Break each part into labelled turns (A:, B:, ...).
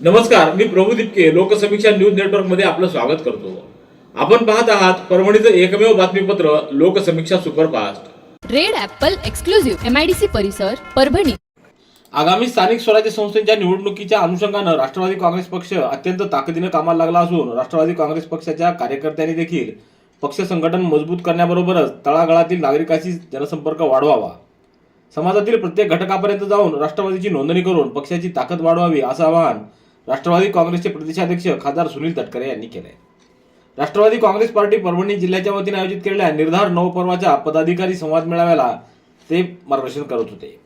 A: नमस्कार मी प्रभू दिपके लोकसमीक्षा न्यूज नेटवर्कमध्ये आपलं स्वागत करतो. आपण पाहत आहात परभणीचं एकमेव बातमीपत्र Loksamiksha superfast.
B: Red apple exclusive MIDC परिसर परभणी.
A: आगामी स्थानिक स्वराज्य संस्थेच्या निवडणुकीच्या अनुषंगानं राष्ट्रवादी काँग्रेस पक्ष अत्यंत ताकदीनं कामाला लागला असून राष्ट्रवादी काँग्रेस पक्षाच्या कार्यकर्त्यांनी देखील पक्ष संघटन मजबूत करण्याबरोबरच तळागाळातील नागरिकांशी जनसंपर्क वाढवावा. समाजातील प्रत्येक घटकापर्यंत जाऊन राष्ट्रवादीची नोंदणी करून पक्षाची ताकद वाढवावी असं आवाहन राष्ट्रवादी काँग्रेसचे प्रदेशाध्यक्ष खासदार सुनील तटकरे यांनी केलंय. राष्ट्रवादी काँग्रेस पार्टी परभणी जिल्ह्याच्या वतीने आयोजित केलेल्या निर्धार नवपर्वाच्या पदाधिकारी संवाद मेळाव्याला ते मार्गदर्शन करत होते.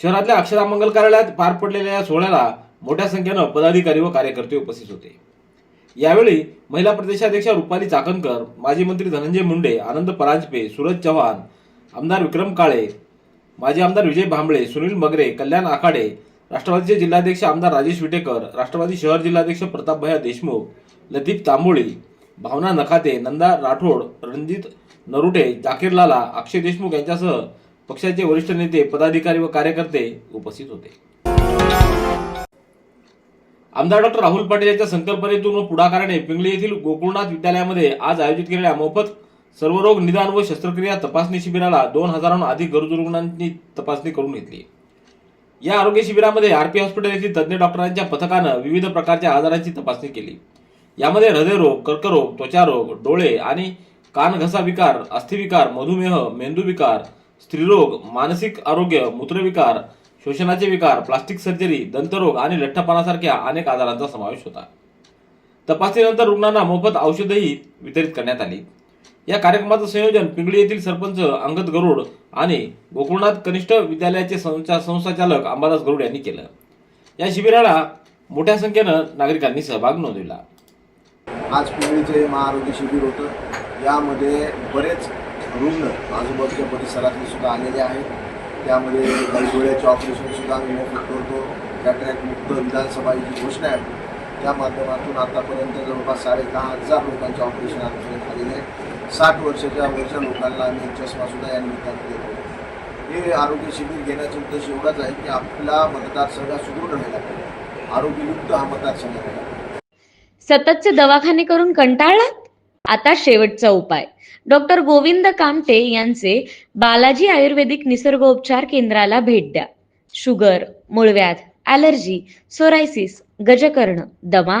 A: शहरातल्या अक्षरा मंगल कार्यालयात पार पडलेल्या या सोहळ्याला मोठ्या संख्येनं पदाधिकारी व कार्यकर्ते उपस्थित होते. यावेळी महिला प्रदेशाध्यक्षा रुपाली चाकणकर माजी मंत्री धनंजय मुंडे आनंद परांजपे सूरज चव्हाण आमदार विक्रम काळे माजी आमदार विजय भांबळे सुनील मगरे कल्याण आखाडे राष्ट्रवादीचे जिल्हाध्यक्ष आमदार राजेश विटेकर राष्ट्रवादी शहर जिल्हाध्यक्ष प्रतापभया देशमुख लतीफ तांबोळी भावना नखाते नंदा राठोड रणजित नरुटे जाकीर लाला अक्षय देशमुख यांच्यासह पक्षाचे वरिष्ठ नेते पदाधिकारी व कार्यकर्ते उपस्थित होते. आमदार डॉक्टर राहुल पाटील यांच्या संकल्पनेतून व पुढाकाराने पिंगळी येथील गोकुळनाथ विद्यालयामध्ये आज आयोजित केलेल्या मोफत सर्वरोग निदान व शस्त्रक्रिया तपासणी शिबिराला दोन हजारांहून अधिक गरजू रुग्णांनी तपासणी करून घेतली. या आरोग्य शिबिरामध्ये आरपी हॉस्पिटल येथील तज्ज्ञ डॉक्टरांच्या पथकानं विविध प्रकारच्या आजारांची तपासणी केली. यामध्ये हृदयरोग कर्करोग त्वचारोग डोळे आणि कान घसा विकार अस्थिविकार मधुमेह मेंदू विकार स्त्रीरोग मानसिक आरोग्य मूत्रविकार शोषणाचे विकार प्लास्टिक सर्जरी दंतरोग आणि लठ्ठपणासारख्या अनेक आजारांचा समावेश होता. तपासणीनंतर रुग्णांना मोफत औषधही वितरित करण्यात आली. या कार्यक्रमाचं संयोजन पिंगळी येथील सरपंच अंगद गरुड आणि गोकुळनाथ कनिष्ठ विद्यालयाचे संचा- संस्थाचालक अंबादास गरुड यांनी केलं. या शिबिराला मोठ्या संख्येनं नागरिकांनी सहभाग नोंदविला.
C: आज पिंगळीचे महाआरोग्य शिबिर होतं. यामध्ये बरेच रुग्ण आजूबाजूच्या परिसरातले सुद्धा आलेले आहेत. त्यामध्ये काही डोळ्याचे ऑपरेशन सुद्धा आम्ही मोफत करतो. कॅटरॅक्ट मुक्त विधानसभाची जी घोषणा आहे. त्या माध्यमातून आतापर्यंत जवळपास साडे दहा हजार लोकांचे ऑपरेशन आजपर्यंत झालेले आहे साठ वर्षाच्या वरच्या लोकांना आम्ही चष्मासुद्धा या निमित्ताने देतो. हे आरोग्य शिबिर घेण्याचा उद्देश एवढाच आहे की आपला मतदारसंघ सुदृढ राहिला पाहिजे. आरोग्ययुक्त हा मतदारसंघ राहिला
D: सततचे दवाखाने करून कंटाळलात? आता शेवटचा उपाय. डॉक्टर गोविंद कामटे यांचे बालाजी आयुर्वेदिक निसर्गोपचार केंद्राला भेट द्या. शुगर मूळव्याध ॲलर्जी सोरायसिस गजकर्ण दमा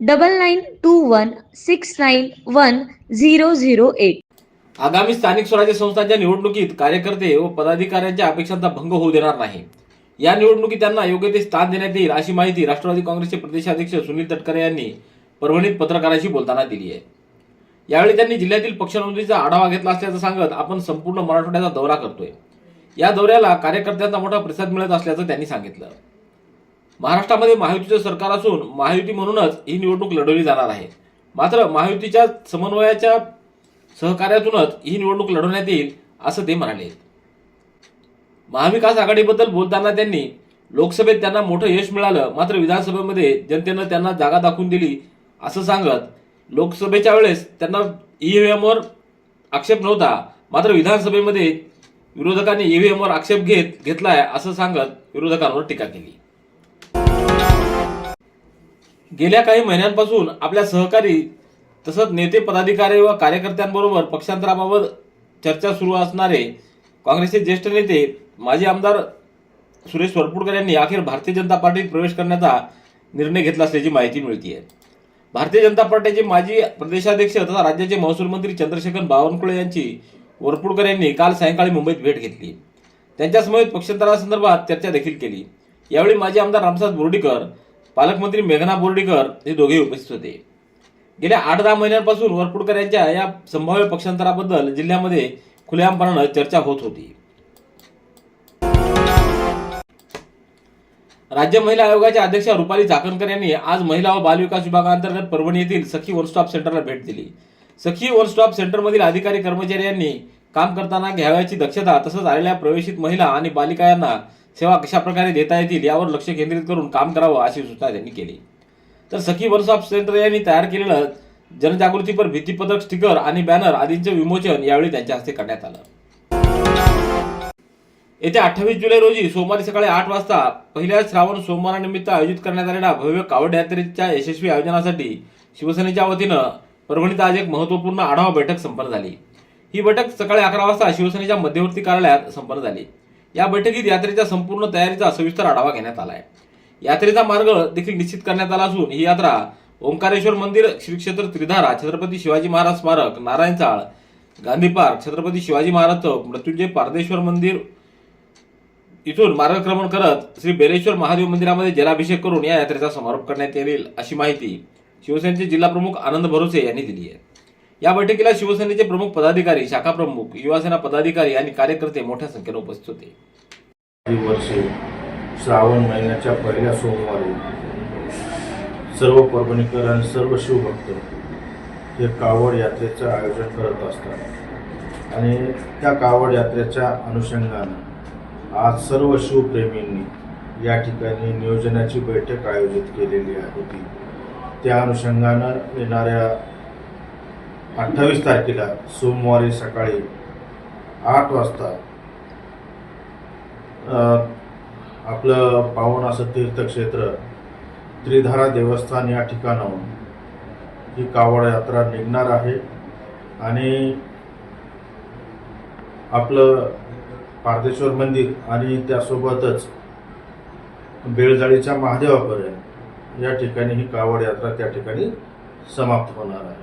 D: double nine two one six nine one zero zero eight
A: आगामी स्थानिक स्वराज्य संस्थांच्या निवडणुकीत कार्यकर्ते व पदाधिकाऱ्यांच्या अपेक्षांचा भंग होऊ देणार नाही. या निवडणुकीत त्यांना योग्य ते स्थान देण्यात येईल अशी माहिती राष्ट्रवादी काँग्रेसचे प्रदेशाध्यक्ष सुनील तटकरे यांनी परभणीत पत्रकारांशी बोलताना दिली आहे. यावेळी त्यांनी जिल्ह्यातील पक्षनोंदणीचा आढावा घेतला असल्याचं सांगत आपण संपूर्ण मराठवाड्याचा दौरा करतोय. या दौऱ्याला कार्यकर्त्यांचा मोठा प्रतिसाद मिळत असल्याचं त्यांनी सांगितलं. महाराष्ट्रामध्ये महायुतीचं सरकार असून महायुती म्हणूनच ही निवडणूक लढवली जाणार आहे. मात्र महायुतीच्या समन्वयाच्या सहकार्यातूनच ही निवडणूक लढवण्यात येईल असं ते म्हणाले. महाविकास आघाडीबद्दल बोलताना त्यांनी लोकसभेत त्यांना मोठं यश मिळालं मात्र विधानसभेमध्ये जनतेनं त्यांना जागा दाखवून दिली असं सांगत लोकसभेच्या वेळेस त्यांना ईव्हीएमवर आक्षेप नव्हता मात्र विधानसभेमध्ये विरोधकांनी ईव्हीएमवर आक्षेप घेत घेतलाय असं सांगत विरोधकांवर टीका केली. गेल्या काही महिन्यांपासून आपल्या सहकारी तसंच नेते पदाधिकारी व कार्यकर्त्यांबरोबर पक्षांतराबाबत चर्चा सुरू असणारे काँग्रेसचे ज्येष्ठ नेते माजी आमदार सुरेश वरपुडकर यांनी अखेर भारतीय जनता पार्टीत प्रवेश करण्याचा निर्णय घेतला असल्याची माहिती मिळते भारतीय जनता पार्टीचे माजी प्रदेशाध्यक्ष तथा राज्याचे महसूल मंत्री चंद्रशेखर बावनकुळे यांची वरपुडकर यांनी काल सायंकाळी मुंबईत भेट घेतली. त्यांच्यासमवेत पक्षांतरासंदर्भात चर्चा देखील केली. यावेळी माजी आमदार रामसाद बोर्डीकर पालकमंत्री मेघना बोर्डीकर हे दोघे उपस्थित होते. गेल्या आठ दहा महिन्यांपासून वरपुडकर यांच्या या संभाव्य पक्षांतराबद्दल जिल्ह्यामध्ये खुलेआमपणानं चर्चा होत होती. राज्य महिला आयोगाच्या अध्यक्षा रुपाली चाकणकर यांनी आज महिला व बालविकास विभागांतर्गत परभणी येथील सखी वन स्टॉप सेंटरला भेट दिली. सखी वन स्टॉप सेंटरमधील अधिकारी कर्मचारी यांनी काम करताना घ्यावयाची दक्षता तसंच आलेल्या प्रवेशित महिला आणि बालिका यांना सेवा कशा प्रकारे देता येतील यावर लक्ष केंद्रित करून काम करावं अशी सूचना त्यांनी केली. तर सखी वन स्टॉप सेंटर यांनी तयार केलेलं जनजागृतीपर भीतीपदक स्टिकर आणि बॅनर आदींचं विमोचन यावेळी त्यांच्या हस्ते करण्यात आलं. येत्या अठ्ठावीस जुलै रोजी सोमवारी सकाळी आठ वाजता पहिल्या श्रावण सोमवारानिमित्त आयोजित करण्यात आलेल्या भव्य कावड यात्रेच्या यशस्वी आयोजनासाठी शिवसेनेच्या वतीनं परभणीत आज एक महत्त्वपूर्ण आढावा बैठक संपन्न झाली. ही बैठक सकाळी अकरा वाजता शिवसेनेच्या मध्यवर्ती कार्यालयात संपन्न झाली. या बैठकीत यात्रेच्या संपूर्ण तयारीचा सविस्तर आढावा घेण्यात आला आहे यात्रेचा मार्ग देखील निश्चित करण्यात आला असून ही यात्रा ओंकारेश्वर मंदिर श्री क्षेत्र त्रिधारा छत्रपती शिवाजी महाराज स्मारक नारायण चाळ गांधी पार्क छत्रपती शिवाजी महाराज चौक मृत्युंजय पारदेश्वर मंदिर इथून मार्गक्रमण करत श्री बेरेश्वर महादेव मंदिरामध्ये जलाभिषेक करून या यात्रेचा समारोप करण्यात येईल अशी माहिती शिवसेनेचे जिल्हाप्रमुख आनंद भरोसे यांनी दिली आहे. या बैठकीला शिवसेनेचे प्रमुख पदाधिकारी शाखा प्रमुख युवासेना पदाधिकारी आणि कार्यकर्ते मोठ्या संख्येने उपस्थित होते.
E: काही श्रावण महिन्याच्या पहिल्या सोमवारी सर्व परभणीकर आणि सर्व शिवभक्त हे कावड यात्रेचं आयोजन करत असतात. आणि त्या कावड यात्रेच्या अनुषंगानं आज सर्व शिवप्रेमींनी या ठिकाणी नियोजनाची बैठक आयोजित केलेली होती त्या अनुषंगानं येणाऱ्या अठ्ठावीस तारखेला सोमवारी सकाळी आठ वाजता आपलं पावन असं तीर्थक्षेत्र त्रिधारा देवस्थान या ठिकाणाहून ही कावड यात्रा निघणार आहे आणि आपलं पारदेश्वर मंदिर आणि त्यासोबतच बेळजाळीच्या महादेवापर्यंत या ठिकाणी ही कावड यात्रा त्या ठिकाणी समाप्त होणार आहे.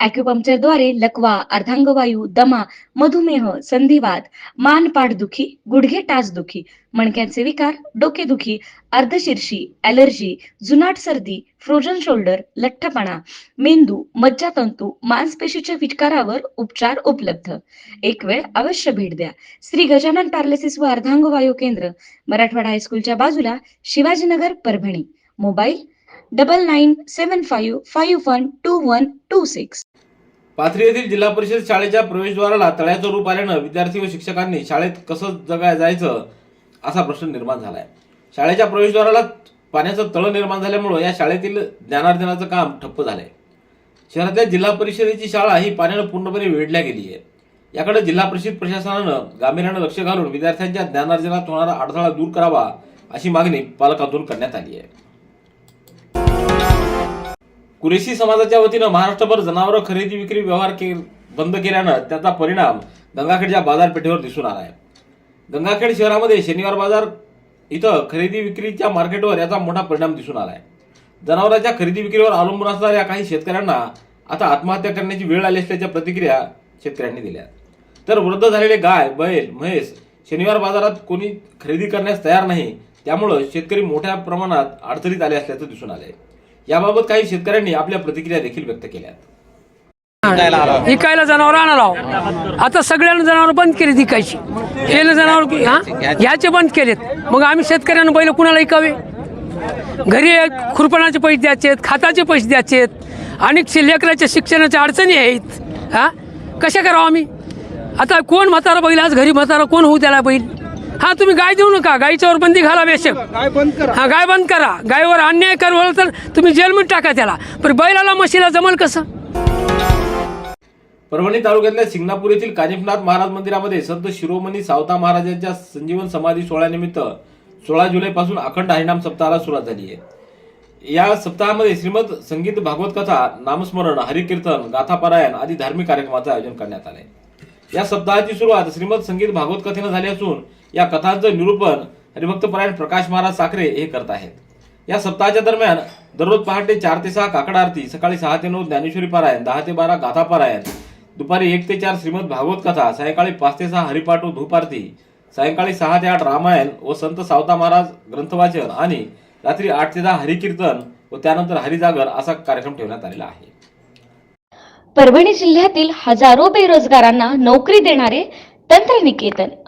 D: अॅक्युपंक्चरद्वारे लकवा अर्धांगवायू दमा मधुमेह संधिवात मान पाठदुखी गुडघे टाचदुखी मणक्यांचे विकार डोकेदुखी अर्धशीर्षी ॲलर्जी जुनाट सर्दी फ्रोजन शोल्डर लठ्ठपणा मेंदू मज्जातंतू मांसपेशीच्या विकारावर उपचार उपलब्ध. एक वेळ अवश्य भेट द्या. श्री गजानन पॅरालिसिस व अर्धांगवायू केंद्र मराठवाडा हायस्कूलच्या बाजूला Shivajinagar Parbhani. Mobile double nine seven five five one two one two six
A: Pathri येथील जिल्हा परिषद शाळेच्या प्रवेशद्वाराला तळ्याचं रूप आल्यानं विद्यार्थी व शिक्षकांनी शाळेत कसं जगाय जायचं असा प्रश्न निर्माण झालाय. शाळेच्या प्रवेशद्वाराला पाण्याचं तळ निर्माण झाल्यामुळं या शाळेतील ज्ञानार्जनाचं काम ठप्प झालंय. शहरातल्या जिल्हा परिषदेची शाळा ही पाण्यानं पूर्णपणे वेढल्या गेली आहे. याकडे जिल्हा परिषद प्रशासनानं गांभीर्यानं लक्ष घालून विद्यार्थ्यांच्या ज्ञानार्जनात होणारा अडथळा दूर करावा अशी मागणी पालकांतून करण्यात आली आहे. कुरेशी समाजाच्या वतीनं महाराष्ट्रभर जनावरं खरेदी विक्री व्यवहार के बंद केल्यानं त्याचा परिणाम गंगाखेडच्या बाजारपेठेवर दिसून आला आहे. गंगाखेड शहरामध्ये शनिवार बाजार इथं खरेदी विक्रीच्या मार्केटवर याचा मोठा परिणाम दिसून आला आहे. जनावरांच्या खरेदी विक्रीवर अवलंबून असणाऱ्या काही शेतकऱ्यांना आता आत्महत्या करण्याची वेळ आली असल्याच्या प्रतिक्रिया शेतकऱ्यांनी दिल्या तर वृद्ध झालेले गाय बैल म्हैस शनिवार बाजारात कोणी खरेदी करण्यास तयार नाही त्यामुळं शेतकरी मोठ्या प्रमाणात अडचणीत आले असल्याचं दिसून आलं आहे याबाबत काही शेतकऱ्यांनी आपल्या प्रतिक्रिया देखील व्यक्त केल्या
F: विकायला जनावर आणायला आता सगळ्यांना जनावर बंद केली विकायची. केलं जनावर हा? ह्याचे बंद केलेत. मग आम्ही शेतकऱ्यांना बैल कुणाला विकावे? घरी खुरपणाचे पैसे द्यायचे आहेत खाताचे पैसे द्यायचे आहेत आणि लेकराच्या शिक्षणाच्या अडचणी आहेत. हां? कशा करावं आम्ही? आता कोण म्हातारा बैल? आज घरी म्हातारा कोण होऊ त्याला बैल? हां तुम्ही गाय देऊ नका. गायीच्यावर बंदी घाला बेशक. हां गाय बंद करा. गायीवर अन्याय करवलं तर तुम्ही जेलमध्ये टाका त्याला. पण बैलाला म्हशीला जमल कसं?
A: परभणी तालुक्यातल्या सिंगणापूर येथील कानिफनाथ महाराज मंदिरामध्ये संत शिरोमणी सावता महाराजांच्या संजीवन समाधी सोहळ्यानिमित्त सोळा जुलैपासून अखंड हरिनाम सप्ताहाला सुरुवात झाली आहे. या सप्ताहामध्ये श्रीमद संगीत भागवत कथा नामस्मरण हरिकीर्तन गाथापारायण आदी धार्मिक कार्यक्रमाचं आयोजन करण्यात आलंय. या सप्ताहाची सुरुवात श्रीमद संगीत भागवत कथेनं झाली असून या कथांचं निरूपण हरिभक्तपरायण प्रकाश महाराज साखरे हे करत आहेत. या सप्ताहाच्या दरम्यान दररोज पहाटे चार ते सहा काकड आरती सकाळी सहा ते नऊ ज्ञानेश्वरी पारायण दहा ते बारा गाथा पारायण दुपारी एक ते चार श्रीमद भागवत कथा सायंकाळी पाच ते सहा हरिपाठ धूप आरती सायंकाळी सहा ते आठ रामायण व संत सावता महाराज ग्रंथवाचन आणि रात्री आठ ते दहा हरिकीर्तन व त्यानंतर हरिजागर असा कार्यक्रम ठेवण्यात आलेला आहे.
D: परभणी जिल्ह्यातील हजारो बेरोजगारांना नोकरी देणारे तंत्रनिकेतन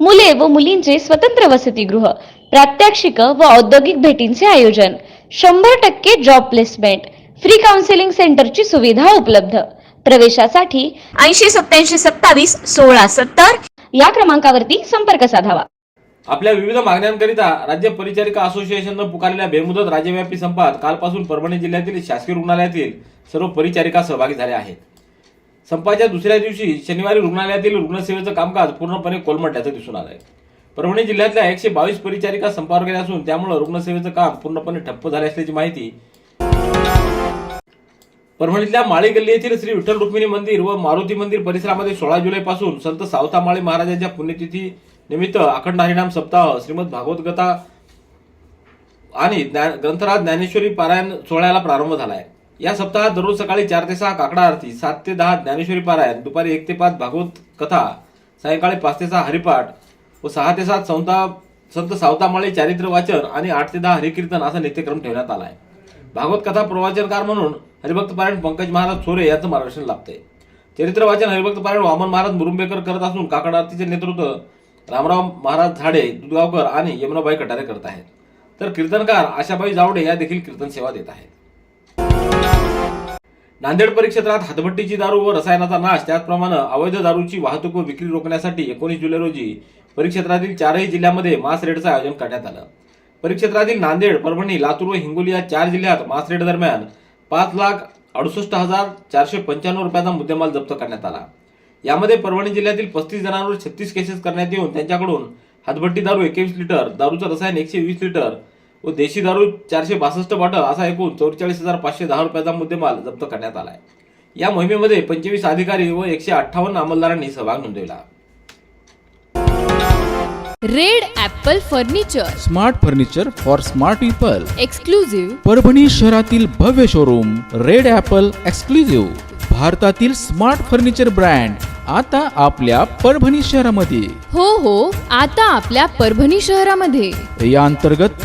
D: मुले व मुलींचे स्वतंत्र वसतिगृह प्रात्यक्षिक व औद्योगिक भेटींचे आयोजन शंभर टक्के जॉब प्लेसमेंट फ्री काउन्सिलिंग सेंटरची सुविधा उपलब्ध. प्रवेशासाठी ऐंशी सत्याऐंशी सत्तावीस सोळा सत्तर या क्रमांकावरती संपर्क साधावा.
A: आपल्या विविध मागण्यांकरिता राज्य परिचारिका असोसिएशननं पुकारलेल्या बेमुदत राज्यव्यापी संपात कालपासून परभणी जिल्ह्यातील शासकीय रुग्णालयातील सर्व परिचारिका सहभागी झाल्या आहेत. संपाच्या दुसऱ्या दिवशी शनिवारी रुग्णालयातील रुग्णसेवेचं कामकाज पूर्णपणे कोलमडल्याचं दिसून आलंय. परभणी जिल्ह्यातल्या एकशे बावीस परिचारिका संपावर गेल्या असून त्यामुळे रुग्णसेवेचं काम पूर्णपणे ठप्प झाले असल्याची माहिती परभणीतल्या माळी गल्ली येथील श्री विठ्ठल रुक्मिणी मंदिर व मारुती मंदिर परिसरामध्ये सोळा जुलैपासून संत सावता माळी महाराजांच्या पुण्यतिथी निमित्त अखंड हरिणाम सप्ताह श्रीमद भागवत गता आणि ज्ञान- ग्रंथराज ज्ञानेश्वरी पारायण सोहळ्याला प्रारंभ झाला आहे या सप्ताहात दररोज सकाळी चार ते सहा काकडा आरती सात ते दहा ज्ञानेश्वरी पारायण दुपारी एक ते पाच भागवत कथा सायंकाळी पाच ते सहा हरिपाठ व सहा ते सात संता संत सावतामाळे चारित्र वाचन आणि आठ ते दहा हरिकीर्तन असा नित्यक्रम ठेवण्यात आला आहे भागवत कथा प्रवाचनकार म्हणून हरिभक्त पारायण पंकज महाराज थोरे यांचं मार्गदर्शन लाभते. चरित्र वाचन हरिभक्त पारायण वामन महाराज मुरुंबेकर करत असून काकड आरतीचे नेतृत्व रामराव महाराज झाडे दुधगावकर आणि यमुनाबाई कटारे करत आहेत. तर कीर्तनकार आशाबाई जावडे या देखील कीर्तन सेवा देत आहेत. नांदेड परिक्षेत्रात हातभट्टीची दारू व रसायनाचा नाश त्याचप्रमाणे अवैध दारूची वाहतूक व विक्री रोखण्यासाठी एकोणीस जुलै रोजी परिक्षेत्रातील चारही जिल्ह्यामध्ये मास रेडचं आयोजन करण्यात आलं. परिक्षेत्रातील नांदेड परभणी लातूर व हिंगोली या चार जिल्ह्यात मास रेड दरम्यान पाच लाख अडुसष्ट हजार चारशे पंच्याण्णव रुपयाचा मुद्देमाल जप्त करण्यात आला. यामध्ये परभणी जिल्ह्यातील पस्तीस जणांवर छत्तीस केसेस करण्यात येऊन त्यांच्याकडून हातभट्टी दारू एकवीस लिटर दारूचं रसायन एकशे वीस लिटर व देशी दारू चारशे बासष्ट बॉटल असा एकूण चौवेचाळीस हजार पाचशे दहा रुपयाचा मुद्देमाल जप्त करण्यात आलाय. या मोहिमेमध्ये पंचवीस अधिकारी व एकशे अठ्ठावन्न अंमलदारांनी सहभाग नोंदवला.
B: Red apple furniture.
G: Smart furniture for smart people.
B: Exclusive
G: Parbhani शहरातील भव्य शोरूम रेड ॲपल एक्सक्लुझिव्ह भारतातील स्मार्ट फर्निचर ब्रँड आता आपल्या परभणी शहरामध्ये.
B: हो हो आता आपल्या परभणी शहरामध्ये.
G: या अंतर्गत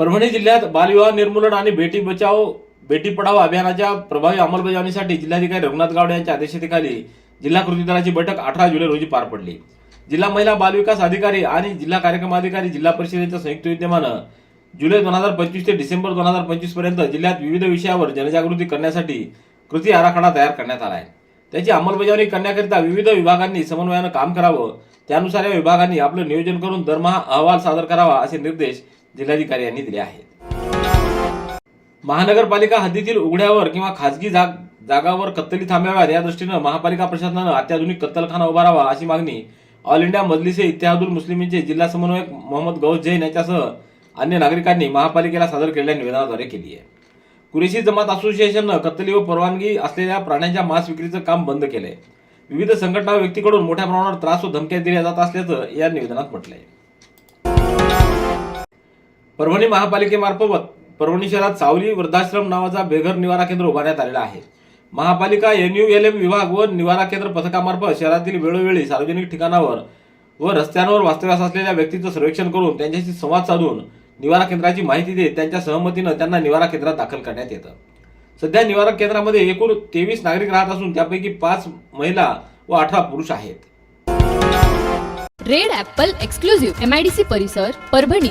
A: परभणी जिल्ह्यात बालविवाह निर्मूलन आणि बेटी बचाव बेटी पढाओ अभियानाच्या प्रभावी अंमलबजावणीसाठी जिल्हाधिकारी रघुनाथ गावडे यांच्या अध्यक्षतेखाली जिल्हा कृती दलाची बैठक अठरा जुलै रोजी पार पडली. जिल्हा महिला बालविकास अधिकारी आणि जिल्हा कार्यक्रम अधिकारी जिल्हा परिषदेच्या संयुक्त विद्यमानं जुलै दोन हजार पंचवीस ते डिसेंबर दोन हजार पंचवीसपर्यंत जिल्ह्यात विविध विषयावर जनजागृती करण्यासाठी कृती आराखडा तयार करण्यात आला आहे. त्याची अंमलबजावणी करण्याकरिता विविध विभागांनी समन्वयानं काम करावं. त्यानुसार या विभागांनी आपलं नियोजन करून दरमहा अहवाल सादर करावा असे निर्देश जिल्हाधिकारी यांनी दिले आहेत. महानगरपालिका हद्दीतील उघड्यावर किंवा खाजगी जाग जागावर कत्तली थांबाव्यात या दृष्टीनं महापालिका प्रशासनानं अत्याधुनिक कत्तलखाना उभारावा अशी मागणी ऑल इंडिया मजलिसे इत्तेहादुल मुस्लिमींचे जिल्हा समन्वयक मोहम्मद गौस जैन यांच्यासह अन्य नागरिकांनी महापालिकेला सादर केलेल्या निवेदनाद्वारे केली आहे. कुरेशी जमात असोसिएशननं कत्तली व परवानगी असलेल्या प्राण्यांच्या मांस विक्रीचं काम बंद केलंय. विविध संघटना व्यक्तीकडून मोठ्या प्रमाणावर त्रास व धमक्या दिल्या जात असल्याचं या निवेदनात म्हटलंय. परभणी महापालिकेमार्फत परभणी शहरात सावली वृद्धाश्रम नावाचा बेघर निवारा केंद्र उभारण्यात आलेला आहे. महापालिका एन यू एल एम विभाग व निवारा केंद्र पथकामार्फत शहरातील वेळोवेळी सार्वजनिक ठिकाणावर व रस्त्यांवर वास्तव्यास असलेल्या व्यक्तीचं सर्वेक्षण करून त्यांच्याशी संवाद साधून निवारा केंद्राची माहिती देत त्यांच्या सहमतीनं त्यांना निवारा केंद्रात दाखल करण्यात येतं. सध्या निवारा केंद्रामध्ये एकूण तेवीस नागरिक राहत असून त्यापैकी पाच महिला व अठरा पुरुष आहेत.
B: रेड एक्सक्लुझिव्ह एमआयडीसी परिसर परभणी.